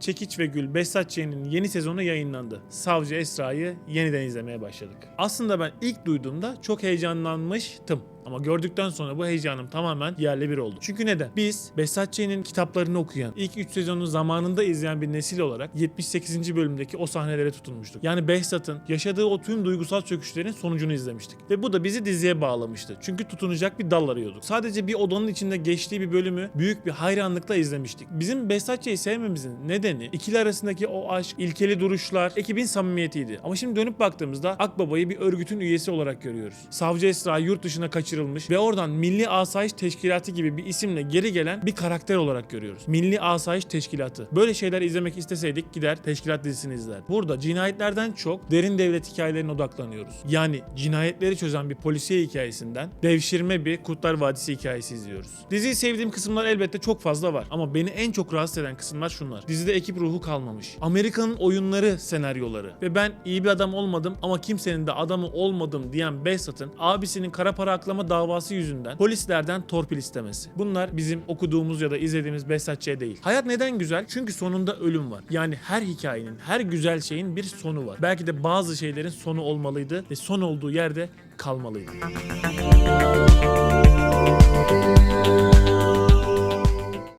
Çekiç ve Gül Behzat Ç'nin yeni sezonu yayınlandı. Savcı Esra'yı yeniden izlemeye başladık. Aslında ben ilk duyduğumda çok heyecanlanmıştım. Ama gördükten sonra bu heyecanım tamamen yerle bir oldu. Çünkü neden? Biz Behzat Ç'nin kitaplarını okuyan, ilk 3 sezonu zamanında izleyen bir nesil olarak 78. bölümdeki o sahnelere tutunmuştuk. Yani Behzat'ın yaşadığı o tüm duygusal çöküşlerin sonucunu izlemiştik. Ve bu da bizi diziye bağlamıştı. Çünkü tutunacak bir dal arıyorduk. Sadece bir odanın içinde geçtiği bir bölümü büyük bir hayranlıkla izlemiştik. Bizim Behzat Ç'yi sevmemizin nedeni ikili arasındaki o aşk, ilkeli duruşlar, ekibin samimiyetiydi. Ama şimdi dönüp baktığımızda Akbaba'yı bir örgütün üyesi olarak görüyoruz. Savcı Esra yurt dışına kaçırılmış ve oradan Milli Asayiş Teşkilatı gibi bir isimle geri gelen bir karakter olarak görüyoruz. Milli Asayiş Teşkilatı. Böyle şeyler izlemek isteseydik gider teşkilat dizisini izlerdik. Burada cinayetlerden çok derin devlet hikayelerine odaklanıyoruz. Yani cinayetleri çözen bir polisiye hikayesinden devşirme bir Kurtlar Vadisi hikayesi izliyoruz. Diziyi sevdiğim kısımlar elbette çok fazla var ama beni en çok rahatsız eden kısımlar şunlar. Dizide ekip ruhu kalmamış. Amerika'nın oyunları senaryoları ve ben iyi bir adam olmadım ama kimsenin de adamı olmadım diyen Behzat'ın abisinin kara para aklama davası yüzünden polislerden torpil istemesi. Bunlar bizim okuduğumuz ya da izlediğimiz Behzat Ç. değil. Hayat neden güzel? Çünkü sonunda ölüm var. Yani her hikayenin, her güzel şeyin bir sonu var. Belki de bazı şeylerin sonu olmalıydı ve son olduğu yerde kalmalıydı.